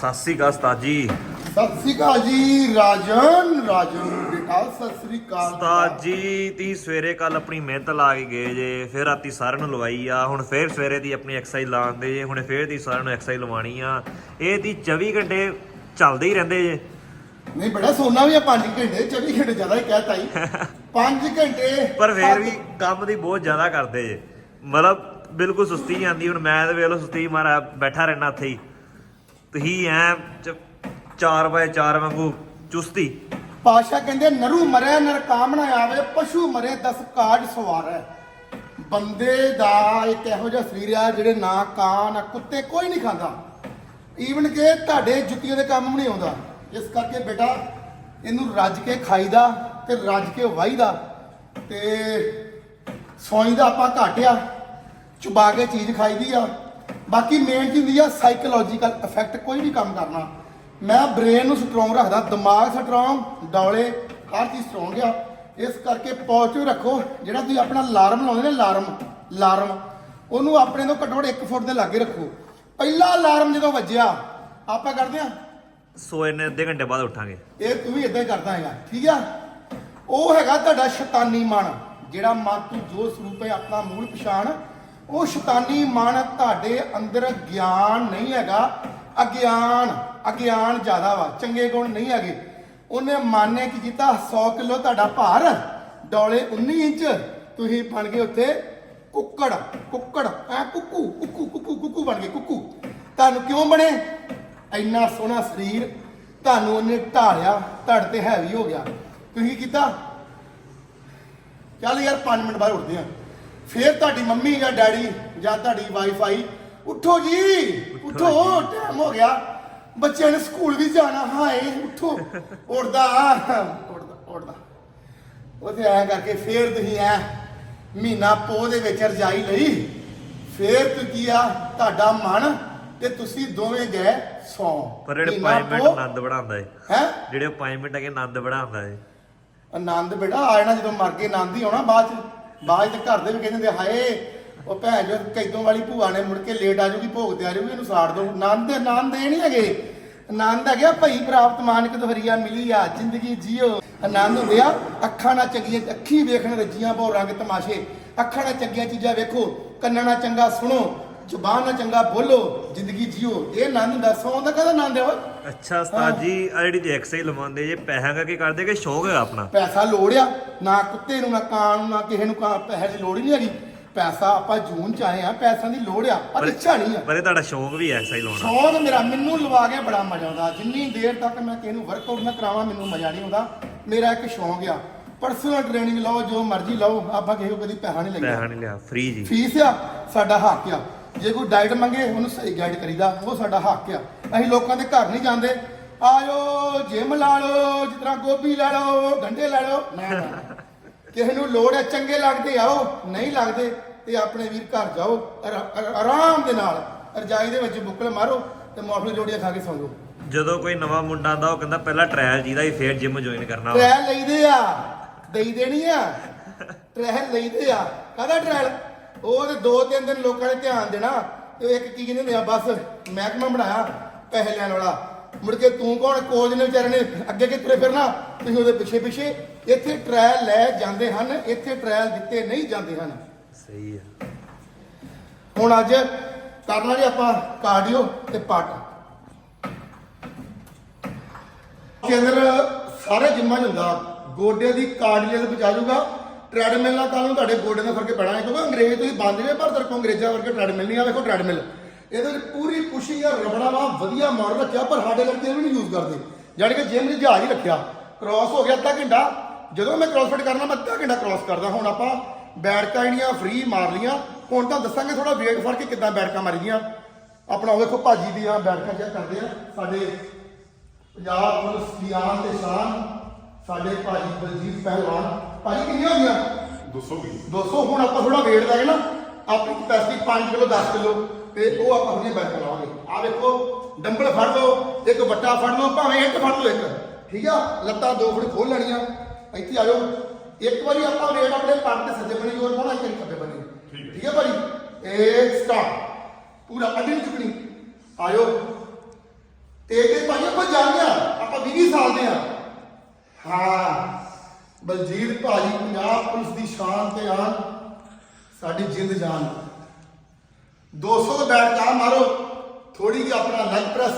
ਸਤਿ ਸ੍ਰੀ ਅਕਾਲ ਉਸਤਾਦ ਜੀ। ਸਤਿ ਸ੍ਰੀ ਅਕਾਲ ਜੀ ਰਾਜਨ ਰਾਜਨ ਬੇਟਾ ਸਤਿ ਸ੍ਰੀ ਅਕਾਲ। ਉਸਤਾਦ ਜੀ ਤੀ ਸਵੇਰੇ ਕੱਲ ਆਪਣੀ ਮਿਹਨਤ ਲਾ ਕੇ ਗਏ ਜੇ ਫਿਰ ਰਾਤੀ ਸਾਰਿਆਂ ਨੂੰ ਲਵਾਈ ਆ ਹੁਣ ਫਿਰ ਸਵੇਰੇ ਦੀ ਆਪਣੀ ਐਕਸਰਸਾਈਜ਼ ਲਾਉਂਦੇ ਜੇ ਹੁਣ ਫਿਰ ਦੀ ਸਾਰਿਆਂ ਨੂੰ ਐਕਸਰਸਾਈਜ਼ ਲਵਾਣੀ ਆ। ਇਹ ਦੀ 24 ਘੰਟੇ ਚੱਲਦੇ ਹੀ ਰਹਿੰਦੇ ਜੇ। ਨਹੀਂ ਬੜਾ ਸੋਨਾ ਵੀ ਆ 5 ਘੰਟੇ 24 ਘੰਟੇ ਜ਼ਿਆਦਾ ਹੀ ਕਹਿਤਾ ਹੀ 5 ਘੰਟੇ ਪਰ ਫਿਰ ਵੀ ਕੰਮ ਦੀ ਬਹੁਤ ਜ਼ਿਆਦਾ ਕਰਦੇ ਜੇ। ਮਤਲਬ ਬਿਲਕੁਲ ਸੁਸਤੀ ਆਉਂਦੀ ਹੁਣ ਮੈਂ ਤੇ ਵੇਖ ਲਓ ਸੁਸਤੀ ਮਾਰਾ ਬੈਠਾ ਰਹਿਣਾ ਇੱਥੇ ਹੀ। ਤੁਸੀਂ ਐ 4 ਬਾਏ 4 ਵਾਂਗੂ ਚੁਸਤੀ। ਪਾਸ਼ਾ ਕਹਿੰਦੇ, ਨਰੂ ਮਰੇ, ਨਰ ਨਾ ਆਵੇ, ਪਸ਼ੂ ਮਰੇ, ਦਸ ਕਾਜ ਸਵਾਰੈ। ਬੰਦੇ ਦਾ ਇੱਕ ਇਹੋ ਜਿਹਾ ਸਰੀਰ ਆ, ਜਿਹੜੇ ਨਾ ਕਾਂ, ਨਾ ਕੁੱਤੇ, ਕੋਈ ਨਹੀਂ ਖਾਂਦਾ। ਈਵਨ ਕਿ ਤੁਹਾਡੇ ਜੁੱਤੀਆਂ ਦੇ ਕੰਮ ਵੀ ਨਹੀਂ ਆਉਂਦਾ। ਇਸ ਕਰਕੇ ਬੇਟਾ, ਇਹਨੂੰ ਰੱਜ ਕੇ ਖਾਈਦਾ ਤੇ ਰੱਜ ਕੇ ਵਾਹੀਦਾ ਤੇ ਸੌਂਈਦਾ ਆਪਾਂ ਘੱਟ ਆ ਚੁਬਾ ਕੇ ਚੀਜ਼ ਖਾਈਦੀ ਆ। ਬਾਕੀ ਮੇਨ ਚੀਜ਼ ਹੁੰਦੀ ਆ ਸਾਈਕੋਲੋਜੀਕਲ ਇਫੈਕਟ ਕੋਈ ਵੀ ਕੰਮ ਕਰਨਾ। ਮੈਂ ਬ੍ਰੇਨ ਨੂੰ ਸਟਰੋਂਗ ਰੱਖਦਾ ਦਿਮਾਗ ਸਟਰੋਂਗ ਡੌਲੇ ਹਰ ਚੀਜ਼ ਸਟਰੋਂਗ ਆ। ਇਸ ਕਰਕੇ ਪੋਜ਼ਿਟਿਵ ਰੱਖੋ ਜਿਹੜਾ ਤੁਸੀਂ ਆਪਣਾ ਅਲਾਰਮ ਲਾਉਂਦੇ ਨੇ ਅਲਾਰਮ ਅਲਾਰਮ ਉਹਨੂੰ ਆਪਣੇ ਤੋਂ ਘੱਟੋ ਘੱਟ 1 ਫੁੱਟ ਦੇ ਲਾਗੇ ਰੱਖੋ। ਪਹਿਲਾ ਅਲਾਰਮ ਜਦੋਂ ਵੱਜਿਆ ਆਪਾਂ ਕਰਦੇ ਆ ਸੋਏ ਨੇ ਅੱਧੇ ਘੰਟੇ ਬਾਅਦ ਉੱਠਾਂਗੇ। ਇਹ ਤੂੰ ਵੀ ਇਦਾਂ ਹੀ ਕਰਦਾ ਹੈਗਾ ਠੀਕ ਆ? ਉਹ ਹੈਗਾ ਤੁਹਾਡਾ ਸ਼ੈਤਾਨੀ ਮਨ ਜਿਹੜਾ ਮਨ ਤੂੰ ਜੋ ਸਰੂਪ ਹੈ ਆਪਣਾ ਮੂਲ ਪਛਾਣ ਉਹ ਸ਼ੈਤਾਨੀ ਮਨ ਤੁਹਾਡੇ ਅੰਦਰ ਗਿਆਨ ਨਹੀਂ ਹੈਗਾ। ਅਗਿਆਨ ਅਗਿਆਨ ਜ਼ਿਆਦਾ ਵਾ, ਚੰਗੇ ਗੁਣ ਨਹੀਂ ਹੈਗੇ। ਉਹਨੇ ਮਨ ਨੇ ਕੀ ਕੀਤਾ 100 ਕਿਲੋ ਤੁਹਾਡਾ ਭਾਰ, ਡੋਲੇ 19 ਇੰਚ। ਤੁਸੀਂ ਬਣ ਗਏ ਉੱਥੇ ਕੁੱਕੜ ਕੁੱਕੜ, ਐ ਕੁੱਕੂ ਕੁੱਕੂ ਕੁੱਕੂ ਕੁੱਕੂ ਬਣ ਗਏ, ਕੁੱਕੂ। ਤੁਹਾਨੂੰ ਕਿਉਂ ਬਣੇ? ਇੰਨਾ ਸੋਹਣਾ ਸਰੀਰ, ਤੁਹਾਨੂੰ ਉਹਨੇ ਢਾਲਿਆ ਧੜ ਤੇ ਹੈਵੀ ਹੋ ਗਿਆ। ਤੁਸੀਂ ਕੀ ਕੀਤਾ? ਚੱਲ ਯਾਰ 5 ਮਿੰਟ ਬਾਅਦ ਉੱਠਦੇ ਆ। ਫੇਰ ਤੁਹਾਡੀ ਮੰਮੀ ਜਾਂ ਡੈਡੀ ਜਾਂ ਤੁਹਾਡੀ ਵਾਈਫਾਈ ਉੱਠੋ ਜੀ ਉੱਠੋ ਟਾਈਮ ਹੋ ਗਿਆ। ਬੱਚਿਆਂ ਨੇ ਸਕੂਲ ਵੀ ਜਾਣਾ ਹਾਏ ਉੱਠੋ ਉੱਠਦਾ ਉੱਠਦਾ ਉੱਠਦਾ। ਉਹਦੇ ਐਂ ਕਰਕੇ ਫੇਰ ਤੁਸੀਂ ਐ ਮਹੀਨਾ ਪੋਹ ਦੇ ਵਿੱਚ ਰਜਾਈ ਲਈ। ਫੇਰ ਤੂੰ ਕੀ ਆ ਤੁਹਾਡਾ ਮਨ ਤੇ ਤੁਸੀਂ ਦੋਵੇਂ ਗਏ ਸੌ। ਪਰ ਜਿਹੜੇ 5 ਮਿੰਟ ਆਨੰਦ ਬਣਾਉਂਦਾ ਏ। ਹੈ? ਜਿਹੜੇ 5 ਮਿੰਟ ਅਗੇ ਆਨੰਦ ਬਣਾਉਂਦਾ ਏ। ਆਨੰਦ ਬੇਟਾ ਆ ਜਾਣਾ ਜਦੋਂ ਮਰ ਕੇ ਆਨੰਦ ਹੀ ਆਉਣਾ ਬਾਅਦ ਚ। ਬਾਅਦ ਚ ਘਰ ਦੇ ਵੀ ਕਹਿੰਦੇ ਹੁੰਦੇ ਹਾਏ, ਉਹ ਭੈਣ ਜੋ ਕੈਦੋਂ ਵਾਲੀ ਭੂਆ ਨੇ ਮੁੜ ਕੇ ਲੇਟ ਆ ਜੂਗੀ, ਭੋਗ ਤੇ ਆ ਜੂਗੀ, ਇਹਨੂੰ ਸਾੜ ਦੋ। ਆਨੰਦ ਆਨੰਦ ਇਹ ਨਹੀਂ ਹੈਗੇ। ਆਨੰਦ ਹੈਗਾ ਭਈ ਪ੍ਰਾਪਤ ਮਾਨਕ ਦਵਰੀਆ ਮਿਲੀ ਆ, ਜ਼ਿੰਦਗੀ ਜੀਓ। ਆਨੰਦ ਹੁੰਦੇ ਆ, ਅੱਖਾਂ ਨਾਲ ਚੰਗੀਆਂ, ਅੱਖੀ ਵੇਖਣ ਰੱਜੀਆਂ ਬਹੁ ਰੰਗ ਤਮਾਸ਼ੇ। ਅੱਖਾਂ ਨਾਲ ਚੰਗੀਆਂ ਚੀਜ਼ਾਂ ਵੇਖੋ, ਕੰਨਾਂ ਨਾਲ ਚੰਗਾ ਸੁਣੋ ਜ਼ੁਬਾਨ ਨਾਲ ਚੰਗਾ ਬੋਲੋ ਜ਼ਿੰਦਗੀ ਜੀਓ। ਇਹ ਆਨੰਦ ਦਾ ਸੌਂ ਦਾ ਕਦਾ ਆਨੰਦ ਹੈ ਓਏ? ਅੱਛਾ ਉਸਤਾਦ ਜੀ ਆ ਜਿਹੜੀ ਜੇ ਐਕਸਰਸਾਈਜ਼ ਲਵਾਉਂਦੇ ਜੇ ਪੈਸਾ ਕਰਕੇ ਕਰਦੇ ਕਿ ਸ਼ੌਂਕ ਹੈ ਆਪਣਾ? ਪੈਸਾ ਲੋੜ ਆ ਨਾ ਕੁੱਤੇ ਨੂੰ ਨਾ ਕਾਂ ਨੂੰ ਨਾ ਕਿਸੇ ਨੂੰ ਕਾਂ ਪੈਸੇ ਦੀ ਲੋੜ ਹੀ ਨਹੀਂ ਹੈਗੀ। ਪੈਸਾ ਆਪਾਂ ਜੂਨ ਚ ਆਏ ਆ ਪੈਸਿਆਂ ਦੀ ਲੋੜ ਆ ਪਰ ਇੱਛਾ ਨਹੀਂ ਆ। ਪਰ ਇਹ ਤੁਹਾਡਾ ਸ਼ੌਂਕ ਵੀ ਹੈ ਐਕਸਰਸਾਈਜ਼ ਲਾਉਣਾ। ਸ਼ੌਂਕ ਮੇਰਾ ਮੈਨੂੰ ਲਵਾ ਕੇ ਬੜਾ ਮਜ਼ਾ ਆਉਂਦਾ। ਜਿੰਨੀ ਦੇਰ ਤੱਕ ਮੈਂ ਕਿਸੇ ਨੂੰ ਵਰਕਆਊਟ ਨਾ ਕਰਾਵਾਂ ਮੈਨੂੰ ਮਜ਼ਾ ਨਹੀਂ ਆਉਂਦਾ। ਮੇਰਾ ਇੱਕ ਸ਼ੌਂਕ ਆ। ਪਰਸਨਲ ਟ੍ਰੇਨਿੰਗ ਲਓ ਜੋ ਮਰਜ਼ੀ ਲਓ ਆਪਾਂ ਕਿਸੇ ਨੂੰ ਕਦੀ ਪੈਸਾ ਨਹੀਂ ਲੱਗਿਆ ਪੈਸਾ ਨਹੀਂ ਲਿਆ ਫ੍ਰੀ ਜੀ। ਫੀਸ ਆ ਸਾਡਾ ਹੱਕ ਆ। ਜੇ ਕੋਈ ਡਾਈਟ ਮੰਗੇ ਉਹਨੂੰ ਸਹੀ ਗਾਈਡ ਕਰੀਦਾ। ਉਹ ਸਾਡਾ ਹੱਕ ਆ। ਅਸੀਂ ਲੋਕਾਂ ਦੇ ਘਰ ਨਹੀਂ ਜਾਂਦੇ। ਆਇਓ ਜਿਮ ਲਾ ਲਓ ਜਿਸ ਤਰ੍ਹਾਂ ਗੋਭੀ ਲੈ ਲਓ ਗੰਡੇ ਲੈ ਲਓ। ਨਾ ਨਾ। ਕਿਸੇ ਨੂੰ ਲੋੜ ਹੈ ਚੰਗੇ ਲੱਗਦੇ ਆਓ। ਨਹੀਂ ਲੱਗਦੇ ਤੇ ਆਪਣੇ ਵੀਰ ਘਰ ਜਾਓ। ਆਰਾ- ਆਰਾ- ਆਰਾਮ ਦੇ ਨਾਲ। ਰਜਾਈ ਦੇ ਵਿੱਚ ਬੁੱਕਲ ਮਾਰੋ ਤੇ ਮੌਫਲੀ ਜੋੜੀਆਂ ਖਾ ਕੇ ਸੌਂ ਜਾਓ। ਜਦੋਂ ਕੋਈ ਨਵਾਂ ਮੁੰਡਾ ਆਂਦਾ ਉਹ ਕਹਿੰਦਾ ਪਹਿਲਾਂ ਟ੍ਰਾਇਲ ਜੀਦਾ ਹੀ ਫੇਰ ਜਿਮ ਜੁਆਇਨ ਕਰਨਾ। ਟ੍ਰਾਇਲ ਲਈਦੇ ਆ। ਦੇਈ ਦੇਣੀ ਆ। ਟ੍ਰਾਇਲ ਲਈਦੇ ਆ। ਕਾਹਦਾ ਟ੍ਰਾਇਲ ਉਹ ਤੇ ਦੋ ਤਿੰਨ ਦਿਨ ਲੋਕਾਂ ਨੇ ਧਿਆਨ ਦੇਣਾ ਤੇ ਇੱਕ ਕੀ ਕਹਿੰਦੇ ਹੁੰਦੇ ਆ ਬਸ ਮਹਿਕਮਾ ਬਣਾਇਆ ਪੈਸੇ ਲੈਣ ਵਾਲਾ। ਮੁੜ ਕੇ ਤੂੰ ਕੌਣ? ਕੋਚ ਨੇ ਵਿਚਾਰੇ ਨੇ ਅੱਗੇ ਤੁਰੇ ਫਿਰਨਾ ਤੁਸੀਂ ਉਹਦੇ ਪਿੱਛੇ ਪਿੱਛੇ। ਇੱਥੇ ਟ੍ਰਾਇਲ ਲੈ ਜਾਂਦੇ ਹਨ ਇੱਥੇ ਟ੍ਰਾਇਲ ਦਿੱਤੇ ਨਹੀਂ ਜਾਂਦੇ ਹਨ। ਸਹੀ ਆ। ਹੁਣ ਅੱਜ ਕਰਨਾ ਜੀ ਆਪਾਂ ਕਾਰਡੀਓ ਤੇ ਪਾਟ ਕੇਂਦਰ ਸਾਰੇ ਜਿੰਮਾਂ 'ਚ ਹੁੰਦਾ ਗੋਡੇ ਦੀ ਕਾਰਡੀਅਲ ਬਚਾ ਜੂਗਾ। ਟ੍ਰੈਡਮਿਲ ਨਾਲ ਕੱਲ ਨੂੰ ਤੁਹਾਡੇ ਗੋਡੇ ਦਾ ਫ਼ਰਕ ਪੈਣਾ ਹੈ, ਕਿਉਂਕਿ ਅੰਗਰੇਜ਼ ਤੁਸੀਂ ਬੰਦ ਜੇ ਪਰ ਤੇਰੇ ਅੰਗਰੇਜ਼ਾਂ ਵਰਗੇ ਟ੍ਰੈਡਮਿਲ ਨਹੀਂ ਆ ਵੇਖੋ ਟ੍ਰੈਡਮਿਲ ਇਹਦੇ ਵਿੱਚ ਪੂਰੀ ਪੁਸ਼ੀ ਆ ਰਬੜਾ ਵਾ, ਵਧੀਆ ਮਾਡਲ ਰੱਖਿਆ, ਪਰ ਸਾਡੇ ਲੜਕੇ ਇਹਨੂੰ ਨਹੀਂ ਯੂਜ਼ ਕਰਦੇ। ਜਾਣੀ ਕਿ ਜਿਮ 'ਚ ਜਹਾਜ਼ ਹੀ ਰੱਖਿਆ। ਕ੍ਰਾਸ ਹੋ ਗਿਆ ਅੱਧਾ ਘੰਟਾ। ਜਦੋਂ ਮੈਂ ਕ੍ਰਾਸਫਿਟ ਕਰਨਾ, ਮੈਂ ਅੱਧਾ ਘੰਟਾ ਕ੍ਰਾਸ ਕਰਦਾ। ਹੁਣ ਆਪਾਂ ਬੈਠਕਾਂ ਜਿਹੜੀਆਂ ਫ੍ਰੀ ਮਾਰ ਲੀਆਂ ਹੁਣ ਤਾਂ ਦੱਸਾਂਗੇ ਥੋੜਾ ਵੇਟ ਫੜ ਕੇ ਕਿੱਦਾਂ ਬੈਠਕਾਂ ਮਾਰੀਆਂ ਆਪਣਾ ਉਹ ਵੇਖੋ ਭਾਜੀ ਦੀਆਂ ਬੈਠਕਾਂ ਚੈੱਕ ਕਰਦੇ ਆ। ਸਾਡੇ ਪੰਜਾਬ ਪੁਲਿਸ ਦੀ ਤੇ ਸ਼ਾਨ, ਸਾਡੇ ਭਾਜੀ ਬਲਜੀਤ ਪਹਿਲਵਾਨ। ਭਾਜੀ ਕਿੰਨੀਆਂ ਹੋਈਆਂ 200 ਵੀ 200 ਹੁਣ ਆਪਾਂ ਥੋੜਾ weight ਲੈ ਕੇ ਨਾ ਆਪਣੀ ਕਪੈਸਿਟੀ 5 ਕਿਲੋ 10 ਕਿਲੋ ਤੇ ਉਹ ਆਪਾਂ ਆਪਣੀਆਂ ਬੈਠ ਲਾਵਾਂਗੇ। ਆ ਵੇਖੋ ਡੰਬਲ ਫੜ ਲਓ ਇੱਕ ਵੱਟਾ ਫੜ ਲਓ ਭਾਵੇਂ ਇੱਕ ਫੜ ਲਓ ਇੱਕ। ਠੀਕ ਆ? ਲੱਤਾਂ ਦੋ ਫੁੱਟ ਖੋਲ ਲੈਣੀਆਂ। ਇੱਥੇ ਆ ਜਾਓ। ਇੱਕ ਵਾਰੀ ਆਪਾਂ weight ਆਪਣੇ ਪੱਟ ਤੇ ਸੱਜੇ ਬਣੀ ਜੋਰ ਪਾਉਣਾ ਇੱਕ ਖੱਬੇ ਬਣੀ। ਠੀਕ ਹੈ। ਭਾਜੀ? ਇਹ ਸਟਾਰਟ ਪੂਰਾ ਅੱਡੀ ਨਹੀਂ ਚੁੱਕਣੀ। ਆਇਓ ਤੇ ਤੇ ਭਾਈ ਆਪਾਂ ਜਾਣਦੇ ਆ ਆਪਾਂ 20 ਸਾਲ ਦੇ ਆ ਹਾਂ। ਬਲਜੀਤ ਭਾਜੀ ਪੰਜਾਬ ਪੁਲਿਸ ਦੀ ਸ਼ਾਨ ਤੇ ਆਨ ਸਾਡੀ ਜਿੰਦ ਜਾਨ। 200 ਦਾ ਬੈਟ ਕਾ ਮਾਰੋ। ਥੋੜੀ ਜਿਹੀ ਆਪਣਾ ਲੈਗ ਪ੍ਰੈਸ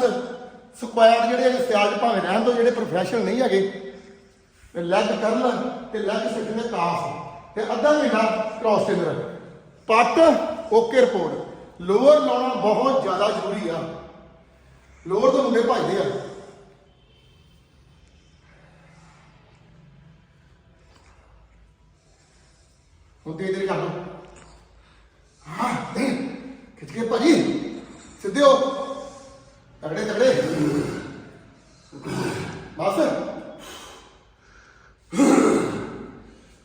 ਸਕੁਐਟ ਜਿਹੜੇ ਸਿਆਲ 'ਚ ਭਾਵੇਂ ਰਹਿਣ ਤੋਂ ਜਿਹੜੇ ਪ੍ਰੋਫੈਸ਼ਨਲ ਨਹੀਂ ਹੈਗੇ, ਤੇ ਲੈਗ ਕਰਲ ਤੇ ਲੈਗ ਸਿੱਖਣੇ ਕਾਫ ਤੇ ਅੱਧਾ ਮਹੀਨਾ ਕ੍ਰਾਸ ਟ੍ਰੇਨਰ ਪੱਟ ਓਕੇ ਰਿਪੋਰਟ ਲੋਅਰ ਲਾਉਣਾ ਬਹੁਤ ਜ਼ਿਆਦਾ ਜ਼ਰੂਰੀ ਆ। ਲੋਅਰ ਤੋਂ ਮੁੰਡੇ ਭਜਦੇ ਆ। ਹੁਣ ਤੇ ਇਧਰ ਕਰ ਲਓ। ਹਾਂ, ਨਹੀਂ, ਖਿੱਚ ਕੇ ਭਾਜੀ, ਸਿੱਧੇ ਹੋ। ਤਗੜੇ ਤਗੜੇ। ਬਸ।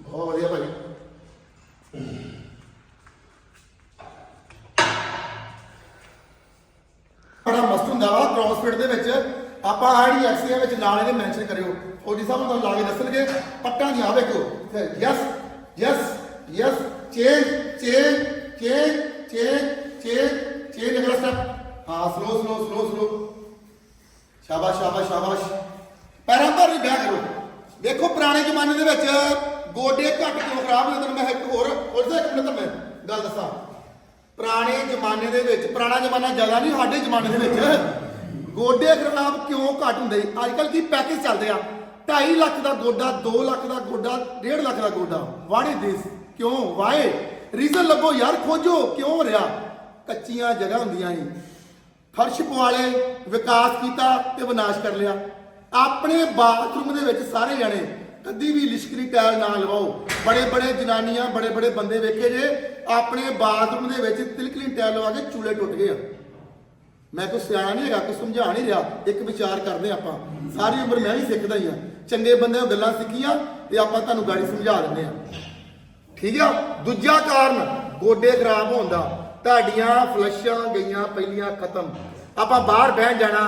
ਬਹੁਤ ਵਧੀਆ ਭਾਜੀ। ਬੜਾ ਮਸਤ ਹੁੰਦਾ ਵਾ ਕ੍ਰੋਸਫਿਟ ਦੇ ਵਿੱਚ। ਆਪਾਂ ਆੜੀ ਐਕਸੀਆ ਵਿੱਚ ਨਾਲ ਇਹਦੇ ਮੈਂਸ਼ਨ ਕਰਿਓ। ਫੌਜੀ ਸਾਹਿਬ ਨੂੰ ਤੁਹਾਨੂੰ ਲਾ ਕੇ ਦੱਸਣਗੇ, ਪੱਟਾਂ ਦੀਆਂ ਵੇਖੋ। Yes yes yes change change change change change change ਅਗਲਾ ਸਟੈਪ ਹਾਂ ਸਲੋ ਸਲੋ ਸਲੋ ਸਲੋ ਸ਼ਾਬਾਸ਼ ਸ਼ਾਬਾਸ਼ ਸ਼ਾਬਾਸ਼ ਪੈਰਾਂ ਪਰ ਵੀ ਬਹਿ ਕਰੋ। ਦੇਖੋ ਪੁਰਾਣੇ ਜ਼ਮਾਨੇ ਦੇ ਵਿੱਚ ਗੋਡੇ ਘੱਟ ਕਿਉਂ ਖਰਾਬ ਹੁੰਦੇ। ਤੈਨੂੰ ਮੈਂ ਇੱਕ ਹੋਰ ਹੋਰ ਇੱਕ ਮਿੰਟ ਮੈਂ ਗੱਲ ਦੱਸਾਂ। ਪੁਰਾਣੇ ਜ਼ਮਾਨੇ ਦੇ ਵਿੱਚ, ਪੁਰਾਣਾ ਜ਼ਮਾਨਾ ਜ਼ਿਆਦਾ ਨਹੀਂ, ਸਾਡੇ ਜ਼ਮਾਨੇ ਦੇ ਵਿੱਚ ਗੋਡੇ ਖਰਾਬ ਕਿਉਂ ਘੱਟ ਹੁੰਦੇ? ਅੱਜ ਕੱਲ ਕੀ ਪੈਕੇਜ ਚੱਲਦੇ ਆ? 2.5 ਲੱਖ ਦਾ ਗੋਡਾ 2 ਲੱਖ ਦਾ ਗੋਡਾ 1.5 ਲੱਖ ਦਾ ਗੋਡਾ। ਵਾੜੇ ਦਿਸ। ਕਿਉਂ? ਵਾਏ ਰੀਜ਼ਨ ਲੱਭੋ ਯਾਰ, ਖੋਜੋ, ਕਿਉਂ ਹੋ ਰਿਹਾ? ਕੱਚੀਆਂ ਜਗ੍ਹਾ ਹੁੰਦੀਆਂ ਸੀ। ਫਰਸ਼ ਪਵਾਲੇ ਵਿਕਾਸ ਕੀਤਾ ਤੇ ਵਿਨਾਸ਼ ਕਰ ਲਿਆ। ਆਪਣੇ ਬਾਥਰੂਮ ਦੇ ਵਿੱਚ ਸਾਰੇ ਜਾਣੇ ਕਦੀ ਵੀ ਲਿਸ਼ਕਰੀ ਟਾਇਲ ਨਾ ਲਵਾਓ। ਬੜੇ ਬੜੇ ਜਨਾਨੀਆਂ ਬੜੇ ਬੜੇ ਬੰਦੇ ਵੇਖੇ ਜੇ, ਆਪਣੇ ਬਾਥਰੂਮ ਦੇ ਵਿੱਚ ਤਿਲਕਲੀ ਟਾਇਲ ਲਵਾ ਕੇ ਚੂਲੇ ਟੁੱਟ ਗਏ ਆ। ਮੈਂ ਕੋਈ ਸਿਆਣਾ ਨਹੀਂ ਹੈਗਾ, ਕੋਈ ਸਮਝਾ ਨਹੀਂ ਰਿਹਾ, ਇੱਕ ਵਿਚਾਰ ਕਰਦੇ ਆਪਾਂ। ਸਾਰੀ ਉਮਰ ਮੈਂ ਵੀ ਸਿੱਖਦਾ ਹੀ ਆ। ਚੰਗੇ ਬੰਦੇ ਉਹ ਗੱਲਾਂ ਸਿੱਖੀਆਂ ਤੇ ਆਪਾਂ ਤੁਹਾਨੂੰ ਗਾੜੀ ਸਮਝਾ ਦਿੰਦੇ ਆ। ਠੀਕ ਆ? ਦੂਜਾ ਕਾਰਨ, ਗੋਡੇ ਖਰਾਬ ਹੋਣ ਦਾ। ਤੁਹਾਡੀਆਂ ਫਲਸ਼ਾਂ ਗਈਆਂ, ਪਹਿਲੀਆਂ ਖਤਮ। ਆਪਾਂ ਬਾਹਰ ਬਹਿਣ ਜਾਣਾ,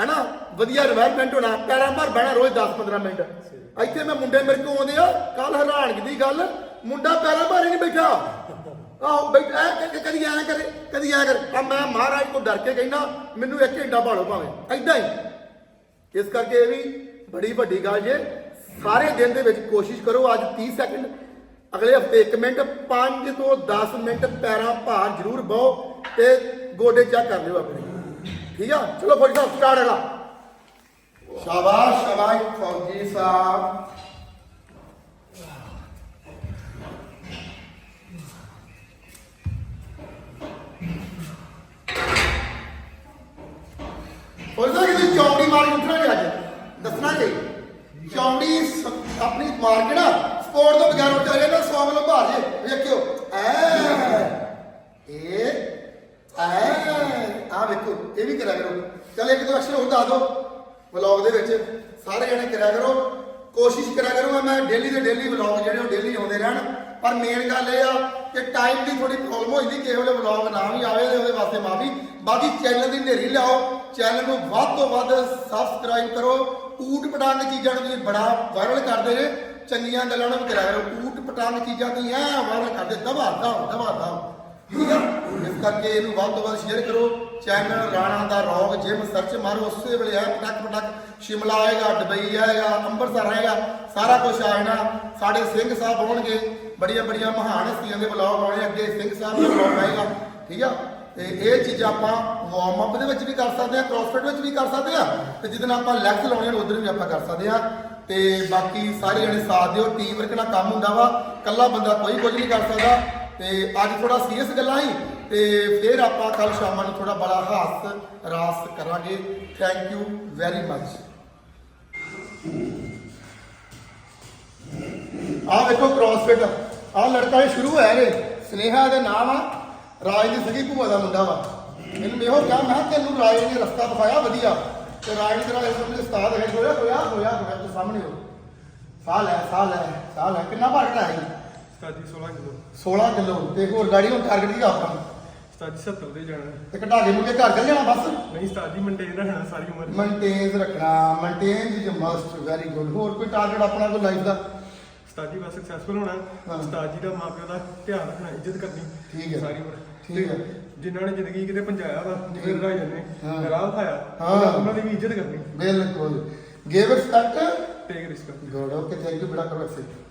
ਹੈਨਾ? ਵਧੀਆ ਰਿਵਾਇਰਮੈਂਟ ਹੋਣਾ, ਪੈਰਾਂ ਪਰ ਬਹਿਣਾ ਰੋਜ਼ 10-15 ਮਿੰਟ। ਇੱਥੇ ਮੈਂ ਮੁੰਡੇ ਮੇਰੇ ਕੋਲ ਆਉਂਦੇ ਆ ਕੱਲ ਹੈਰਾਨਗੀ ਦੀ ਗੱਲ, ਮੁੰਡਾ ਪੈਰਾਂ ਹੀ ਨਹੀਂ ਬੈਠਾ। ਆਹੋ ਬੈਠਾ ਕਦੀ ਐਂ ਕਰੇ ਕਦੀ ਐਂ ਕਰੇ। ਆ ਮੈਂ ਮਹਾਰਾਜ ਤੋਂ ਡਰ ਕੇ ਕਹਿੰਦਾ, ਮੈਨੂੰ ਇੱਕ ਘੰਟਾ ਭਾਲੋ ਭਾਵੇਂ ਐਦਾਂ ਹੀ। ਇਸ ਕਰਕੇ ਇਹ ਵੀ ਬੜੀ ਵੱਡੀ ਗੱਲ ਜੇ। ਸਾਰੇ ਦਿਨ ਦੇ ਵਿੱਚ ਕੋਸ਼ਿਸ਼ ਕਰੋ, ਅੱਜ 30 ਸੈਕਿੰਡ ਅਗਲੇ ਹਫ਼ਤੇ 1 ਮਿੰਟ 5 ਤੋਂ 10 ਮਿੰਟ ਪੈਰਾਂ ਭਾਰ ਜ਼ਰੂਰ ਬਹੁ ਤੇ ਗੋਡੇ ਚੈੱਕ ਕਰ ਲਿਓ ਆਪਣੇ। ਠੀਕ ਆ? ਚਲੋ ਫੌਜੀ ਸਾਹਿਬ ਸਟਾਰਟ ਹੈਗਾ। ਸ਼ਾਬਾਸ਼ ਸ਼ਾਬਾਸ਼ ਫੌਜੀ ਸਾਹਿਬ। ਫੌਜੀ ਸਾਹਿਬ ਕਿਤੇ ਚੌਂਡੀ ਮਾਰ ਉੱਠਣਾ ਨਹੀਂ ਅੱਜ? ਦੱਸਣਾ ਕਿ ਚੌਂਡੀ ਆਪਣੀ ਮਾਰ ਕੇ ਨਾ ਸਪੋਰਟ ਤੋਂ ਬਗੈਰ ਉੱਠ ਜਾਏ ਨਾ 100 ਕਿਲੋ ਜੇ, ਵੇਖਿਓ। ਐ ਇਹ ਐ ਆ ਵੇਖੋ, ਇਹ ਵੀ ਕਰਿਆ ਕਰੋ। ਚਲ ਇੱਕ ਦੋ ਅਕਸ਼ਰ ਹੋਰ ਦੱਸ ਦਿਓ ਵਲੌਗ ਦੇ ਵਿੱਚ। ਸਾਰੇ ਜਣੇ ਕਰਿਆ ਕਰੋ। ਕੋਸ਼ਿਸ਼ ਕਰਿਆ ਕਰੂੰਗਾ ਮੈਂ ਡੇਲੀ ਦੇ ਡੇਲੀ ਵਲੌਗ ਜਿਹੜੇ ਉਹ ਡੇਲੀ ਆਉਂਦੇ ਰਹਿਣ। ਪਰ ਮੇਨ ਗੱਲ ਇਹ ਆ ਕਿ ਟਾਈਮ ਦੀ ਥੋੜੀ ਪ੍ਰੋਬਲਮ ਹੋ ਜਾਂਦੀ ਕਿਸੇ ਵੇਲੇ ਵਲੌਗ ਨਾ ਵੀ ਆਵੇ ਤੇ ਉਹਦੇ ਵਾਸਤੇ ਮਾਫੀ। ਬਾਕੀ ਚੈਨਲ ਦੀ ਨੇਰੀ ਲਿਆਓ ਚੈਨਲ ਨੂੰ ਵੱਧ ਤੋਂ ਵੱਧ ਸਬਸਕ੍ਰਾਈਬ ਕਰੋ। ਊਟ ਪਟਾਂਗ ਚੀਜ਼ਾਂ ਨੂੰ ਤੁਸੀਂ ਬੜਾ ਵਾਇਰਲ ਕਰਦੇ ਨੇ ਚੰਗੀਆਂ ਗੱਲਾਂ ਨੂੰ ਵੀ ਕਰਿਆ ਕਰੋ। ਊਟ ਪਟਾਂਗ ਚੀਜ਼ਾਂ ਤੁਸੀਂ ਐ ਵਾਇਰਲ ਕਰਦੇ, ਦਬਾ, ਦਬ ਦਬਾ, ਦਬ। ਠੀਕ ਆ? ਇਸ ਕਰਕੇ ਇਹਨੂੰ ਵੱਧ ਤੋਂ ਵੱਧ ਸ਼ੇਅਰ ਕਰੋ। ਚੈਨਲ ਰਾਣਾ ਦਾ ਰੌਗ ਜਿਮ ਸਰਚ ਮਾਰੋ। ਉਸੇ ਵੇਲੇ ਆ ਪਟਕ ਪਟਕ ਸ਼ਿਮਲਾ ਆਏਗਾ, ਦੁਬਈ ਆਏਗਾ, ਅੰਮ੍ਰਿਤਸਰ ਆਏਗਾ, ਸਾਰਾ ਕੁਝ ਆ ਜਾਣਾ। ਸਾਡੇ ਸਿੰਘ ਸਾਹਿਬ ਆਉਣਗੇ। ਬੜੀਆਂ ਬੜੀਆਂ ਮਹਾਨ ਹਸਤੀਆਂ ਦੇ ਬਲੌਗ ਆਉਣੇ। ਅੱਗੇ ਸਿੰਘ ਸਾਹਿਬ ਦਾ ਬਲੌਗ ਆਏਗਾ। ਠੀਕ ਆ? ਤੇ ਇਹ ਚੀਜ਼ਾਂ ਆਪਾਂ ਵਾਰਮ ਅਪ ਦੇ ਵਿੱਚ ਵੀ ਕਰ ਸਕਦੇ ਆ ਕ੍ਰੋਸਫਿਟ ਵਿੱਚ ਵੀ ਕਰ ਸਕਦੇ ਆ। ਤੇ ਜਿੱਦਨ ਆਪਾਂ ਲੈਗਸ ਲਾਉਣੇ ਨੇ ਉਧਰ ਵੀ ਆਪਾਂ ਕਰ ਸਕਦੇ ਆ। ਤੇ ਬਾਕੀ ਸਾਰੇ ਜਣੇ ਸਾਥ ਦਿਓ ਟੀਮ ਵਰਕ ਨਾਲ ਕੰਮ ਹੁੰਦਾ ਵਾ ਕੱਲਾ ਬੰਦਾ ਕੋਈ ਕੁਝ ਨਹੀਂ ਕਰ ਸਕਦਾ। ਤੇ ਅੱਜ ਥੋੜਾ ਸੀਰੀਅਸ ਗੱਲਾਂ ਹੀ ਤੇ ਫਿਰ ਆਪਾਂ ਕੱਲ ਸ਼ਾਮਾਂ ਨੂੰ ਥੋੜਾ ਬੜਾ ਹਾਸ ਰਾਸ ਕਰਾਂਗੇ। ਥੈਂਕ ਯੂ ਵੈਰੀ ਮੱਚ ਆਹ ਵੇਖੋ ਕ੍ਰਾਸਫਿਟ ਆਹ ਲੜਕਾ ਇਹ ਸ਼ੁਰੂ ਹੋਇਆ ਰੇ ਸਨੇਹਾ ਦੇ ਨਾਮ ਆ ਰਾਜ ਦੀ ਸਗੀ ਭੂਆ ਦਾ ਮੁੰਡਾ ਵਾ। ਇਹਨੂੰ ਇਹੋ ਕਿਹਾ, ਮੈਂ ਕਿਹਾ ਤੈਨੂੰ ਰਾਜ ਨੇ ਰਸਤਾ ਦਿਖਾਇਆ ਵਧੀਆ। ਤੇ ਨੇ ਤੇਰਾ ਇਸ ਵੇਲੇ ਉਸਤਾਦ ਹੈ ਹੋਇਆ ਹੋਇਆ ਹੋਇਆ ਹੋਇਆ ਤੂੰ ਸਾਹਮਣੇ ਹੋ। ਸਾਹ ਲੈ ਸਾਹ ਲੈ ਸਾਹ ਲੈ ਕਿੰਨਾ ਭਾਰ ਘਟਾਇਆ ਸਤਾਜੀ 16 ਕਿਲੋ। 16 ਕਿਲੋ। ਤੇ ਹੋਰ ਗਾੜੀ ਹੁਣ ਟਾਰਗੇਟ ਕੀ ਆਪਾਂ ਸਤਾਜੀ 70 ਦੇ ਜਾਣਾ ਤੇ ਘਟਾ ਕੇ ਮੁੜ ਕੇ ਘਰ ਚੱਲ ਜਾਣਾ ਬਸ? ਨਹੀਂ ਸਤਾਜੀ ਮੇਨਟੇਨ ਰੱਖਣਾ ਸਾਰੀ ਉਮਰ। ਮੇਨਟੇਨ ਰੱਖਣਾ maintain is must very good ਹੋਰ ਕੋਈ ਟਾਰਗੇਟ ਆਪਣਾ ਕੋਈ ਲਾਈਫ ਦਾ? ਉਸਤਾਦ ਜੀ ਬਸ ਸਕਸੈਸਫੁਲ ਹੋਣਾ। ਉਸਤਾਦ ਜੀ ਦਾ ਮਾਪਿਓ ਦਾ ਧਿਆਨ ਰੱਖਣਾ ਇੱਜ਼ਤ ਕਰਨੀ ਠੀਕ ਹੈ। ਸਾਰੀ ਉਮਰ ਠੀਕ ਹੈ। ਜਿਨ੍ਹਾਂ ਨੇ ਜ਼ਿੰਦਗੀ ਕਿਤੇ ਪਹੁੰਚਾਇਆ ਵਾ ਜਿਵੇਂ ਠੀਕ। ਰਾਜਨ ਨੇ ਹਾਂ। ਰਾਹ ਖਾਇਆ। ਉਹਨਾਂ ਦੀ ਵੀ ਇੱਜ਼ਤ ਕਰਨੀ ਬਿਲਕੁਲ gave respect take respect good okay thank you ਬੜਾ ਕਰੋ ਐਕਸੈਪਟ